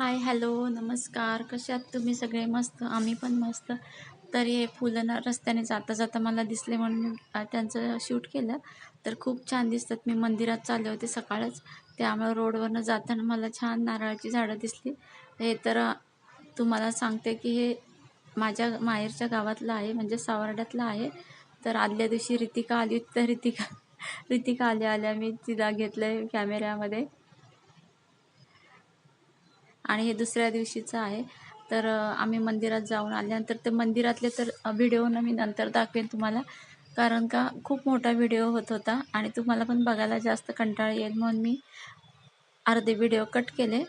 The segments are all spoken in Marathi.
हाय हॅलो नमस्कार. कसे आहात तुम्ही सगळे? मस्त. आम्ही पण मस्त. तर हे फुलं ना रस्त्याने जाता जाता मला दिसले म्हणून मी त्यांचं शूट केलं. तर खूप छान दिसतात. मी मंदिरात चालले होते सकाळच. त्यामुळे रोडवरनं जाताना मला छान नारळाची झाडं दिसली. हे तर तुम्हाला सांगते की हे माझ्या माहेरच्या गावातलं आहे म्हणजे सावर्ड्यातलं आहे. तर आदल्या दिवशी रितिका आली तर रितिका रितिका आल्या आल्या मी तिला घेतलं आहे कॅमेऱ्यामध्ये. आणि हे दुसऱ्या दिवशीचं आहे. तर आम्ही मंदिरात जाऊन आल्यानंतर ते मंदिरातले तर व्हिडिओ ना मी नंतर दाखवेन तुम्हाला. कारण का खूप मोठा व्हिडिओ होत होता आणि तुम्हाला पण बघायला जास्त कंटाळा येईल म्हणून मी अर्धे व्हिडिओ कट केले.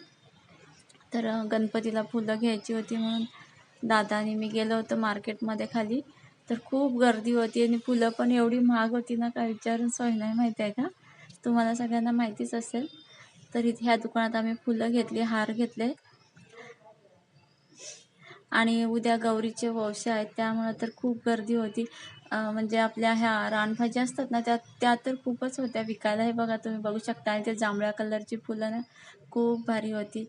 तर गणपतीला फुलं घ्यायची होती म्हणून दादा आणि मी गेलो होतो मार्केटमध्ये खाली. तर खूप गर्दी होती आणि फुलं पण एवढी महाग होती ना काय विचारून सोय नाही माहिती आहे का? तुम्हाला सगळ्यांना माहितीच असेल. तर इथे ह्या दुकानात आम्ही फुलं घेतली हार घेतले. आणि उद्या गौरीचे वंश आहेत त्यामुळं तर खूप गर्दी होती. म्हणजे आपल्या ह्या रानभाज्या असतात ना त्या त्या तर खूपच होत्या. विकायला हे बघा तुम्ही बघू शकता. आणि ते जांभळ्या कलरची फुलं ना खूप भारी होती.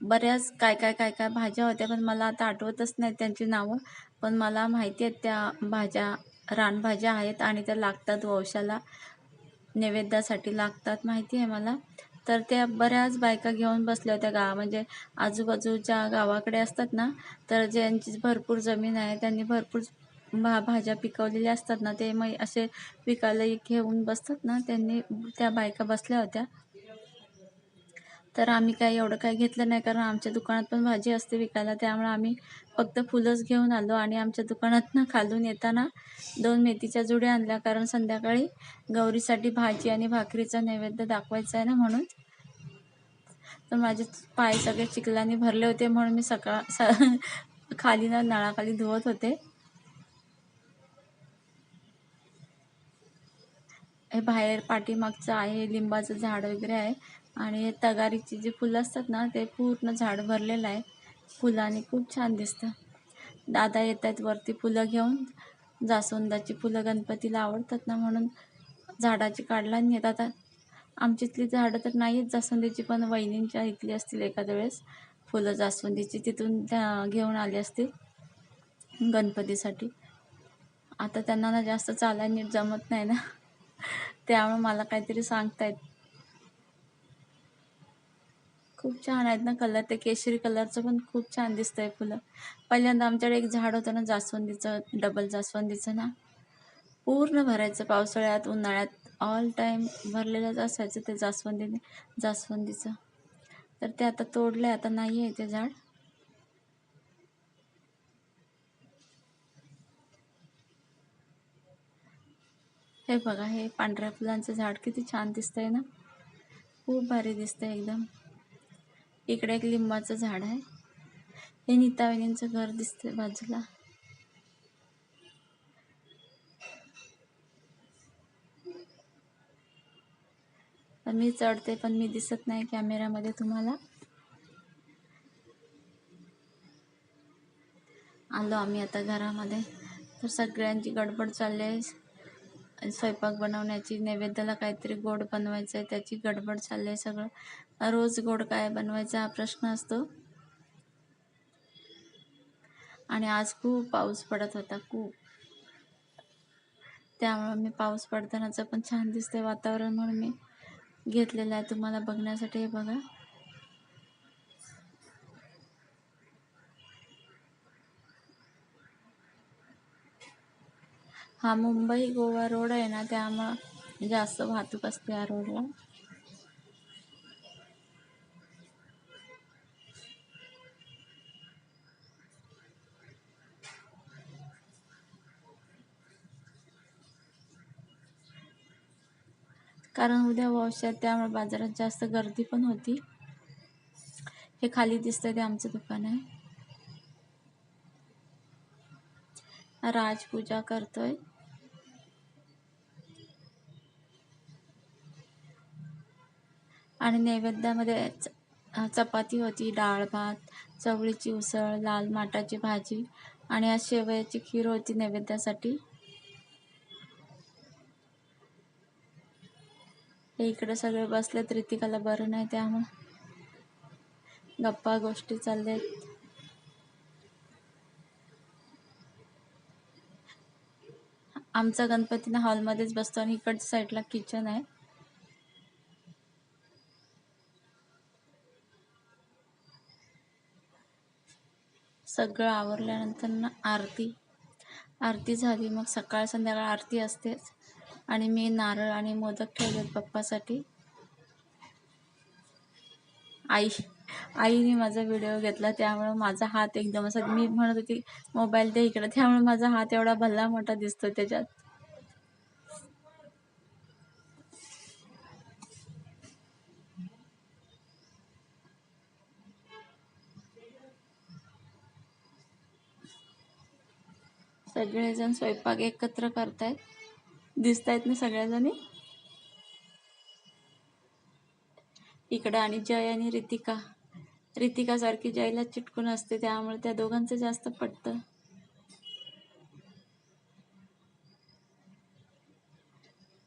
बऱ्याच काय काय काय काय भाज्या होत्या पण मला आता आठवतच नाही त्यांची नावं. पण मला माहिती आहेत त्या भाज्या रानभाज्या आहेत आणि त्या लागतात वंशाला. नैवेद्यासाठी लागतात माहिती आहे मला. तर त्या बऱ्याच बायका घेऊन बसल्या होत्या गावा म्हणजे आजूबाजूच्या गावाकडे असतात ना तर ज्यांची भरपूर जमीन आहे त्यांनी भरपूर भा भाज्या पिकवलेल्या असतात ना ते मग असे विकायला घेऊन बसतात ना त्यांनी त्या बायका बसल्या होत्या. तर आम्ही काही एवढं काही घेतलं नाही कारण आमच्या दुकानात पण भाजी असते विकायला. त्यामुळे आम्ही फक्त फुलंच घेऊन आलो आणि आमच्या दुकानातनं खालून येताना दोन मेथीच्या जुड्या आणल्या कारण संध्याकाळी गौरीसाठी भाजी आणि भाकरीचा नैवेद्य दाखवायचा आहे ना म्हणून. तर माझे पाय सगळे चिखलाने भरले होते म्हणून मी सकाळ स खाली ना नळाखाली धुवत होते. हे बाहेर पाठीमागचं आहे लिंबाचं झाड वगैरे आहे. आणि तगारीची जी फुलं असतात ना ते पूर्ण झाड भरलेलं आहे. फुलांनी खूप छान दिसतं. दादा येत आहेत वरती फुलं घेऊन. जास्वंदाची फुलं गणपतीला आवडतात ना म्हणून झाडाची काढला नेत आता आमची इथली झाडं तर नाहीच जास्वंदीची पण वहिनींच्या इथली असतील एखाद्या वेळेस. फुलं जास्वंदीची तिथून त्या घेऊन आली असतील गणपतीसाठी. आता त्यांना ना जास्त चालायला नीट जमत नाही ना. त्यामुळे मला काहीतरी सांगतायत. खूप छान आहेत ना कलर. ते केशरी कलरचं पण खूप छान दिसतंय फुलं. पहिल्यांदा आमच्याकडे एक झाड होतं ना जास्वंदीचं डबल जास्वंदीचं ना. पूर्ण भरायचं पावसाळ्यात उन्हाळ्यात. ऑल टाईम भरलेलंच असायचं ते जास्वंदीने जास्वंदीचं. तर ते आता तोडलं आहे आता नाही आहे ते झाड. हे बघा हे पांढऱ्या फुलांचं झाड किती छान दिसतंय ना. खूप भारी दिसतंय एकदम. इकडे एक लिंबाचं झाड आहे. हे नीतावहिनींचं घर दिसतंय बाजूला. मी चढते पण मी दिसत नाही कॅमेऱ्यामध्ये तुम्हाला. आलो आम्ही आता घरामध्ये. तर सगळ्यांची गडबड चालली आहे. स्वयंपाक बनवण्याची नैवेद्याला काहीतरी गोड बनवायचं आहे त्याची गडबड चालली आहे सगळं. रोज गोड काय बनवायचा हा प्रश्न असतो. आणि आज खूप पाऊस पडत होता खूप. त्यामुळं मी पाऊस पडतानाचं पण छान दिसतंय वातावरण म्हणून मी घेतलेलं आहे तुम्हाला बघण्यासाठी हे बघा. हा मुंबई गोवा रोड आहे ना त्यामुळं जास्त वाहतूक असते या रोडला. कारण उद्या वॉश आहे त्यामुळे बाजारात जास्त गर्दी पण होती. हे खाली दिसतंय ते आमचं दुकान आहे. राज पूजा करतोय. आणि नैवेद्यामध्ये च- चपाती होती डाळ भात चवळीची उसळ लाल माटाची भाजी आणि आज शेवयाची खीर होती नैवेद्यासाठी. हे इकडे सगळे बसलेत रितिकाला बरं नाही त्यामुळे. गप्पा गोष्टी चालल्यात. आमचा गणपती ना हॉलमध्येच बसतो आणि इकडच्या साईडला किचन आहे. सगळं आवरल्यानंतर ना आरती. आरती झाली मग सकाळ संध्याकाळ आरती असतेच. आणि मी नारळ आणि मोदक ठेवलेत पप्पासाठी. आई. आईने माझा व्हिडिओ घेतला त्यामुळे माझा हात एकदम असा मी म्हणत होती मोबाईल दे इकडे. त्यामुळे माझा हात एवढा भल्ला मोठा दिसतो त्याच्यात. सगळेजण स्वयंपाक एकत्र करतायत. दिसतायत ना सगळ्याजणी इकडं आणि जय आणि रितिका. रितिका सारखी जयला चिटकून असते त्यामुळे त्या दोघांचं जास्त पटतं.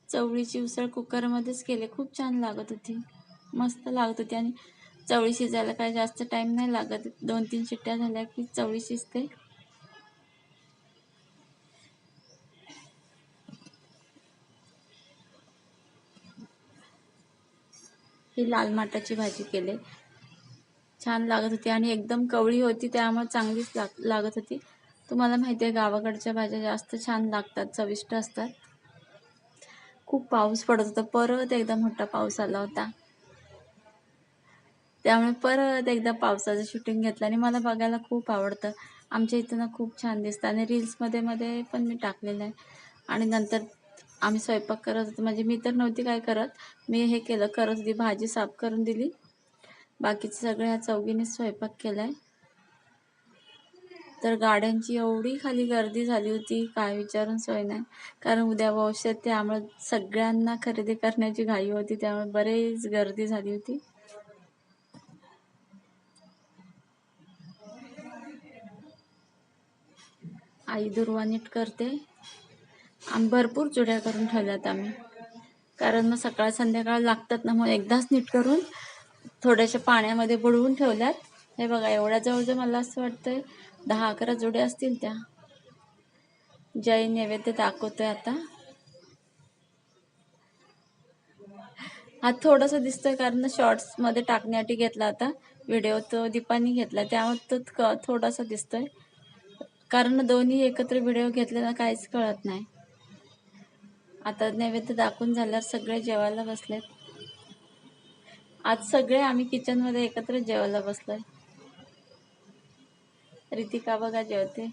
चवळीची उसळ कुकरमध्येच केले. खूप छान लागत होती. मस्त लागत होती आणि चवळी शिजायला काय जास्त टाइम नाही लागत. दोन तीन शिट्ट्या झाल्या की चवळी शिजते. ही लाल माटाची भाजी केले. छान लागत होती आणि एकदम कवळी होती त्यामुळे चांगलीच लाग लागत होती. तुम्हाला माहिती आहे गावाकडच्या भाज्या जास्त छान लागतात चविष्ट असतात. खूप पाऊस पडत होता परत एकदा मोठा पाऊस आला होता. त्यामुळे परत एकदा पावसाचं शूटिंग घेतलं आणि मला बघायला खूप आवडतं. आमच्या इथं ना खूप छान दिसतं आणि रील्समध्ये मध्ये पण मी टाकलेलं आहे. आणि नंतर आम्ही स्वयंपाक करत होतो. म्हणजे मी तर नव्हती काय करत मी हे केलं करत होती भाजी साफ करून दिली. बाकीचे सगळ्या ह्या चौघीने स्वयंपाक केलाय. तर गाड्यांची एवढी खाली गर्दी झाली होती काय विचारून सोय नाही. कारण उद्या भविष्यात त्यामुळे सगळ्यांना खरेदी करण्याची घाई होती त्यामुळे बरेच गर्दी झाली होती. आई दुर्वा नीट करते. आम्ही भरपूर चुड्या करून ठेवल्यात आम्ही. कारण मग सकाळ संध्याकाळ लागतात ना मग एकदाच नीट करून थोड्याशा पाण्यामध्ये बुडवून ठेवल्यात. हे बघा एवढ्या जवळजवळ मला असं वाटतंय दहा अकरा जोड्या असतील त्या. जय नैवेद्य दाखवतोय आता. हा थोडासा दिसतोय कारण शॉर्ट्समध्ये टाकण्यासाठी घेतला आता व्हिडिओ तो दीपानी घेतला. त्यामुळे तो थोडासा दिसतोय. कारण दोन्ही एकत्र व्हिडिओ घेतलेला काहीच कळत नाही. आता नैवेद्य दाखवून झाल्यावर सगळे जेवायला बसलेत. आज सगळे आम्ही किचनमध्ये एकत्र जेवायला बसलोय. रितिका बघा जेवते.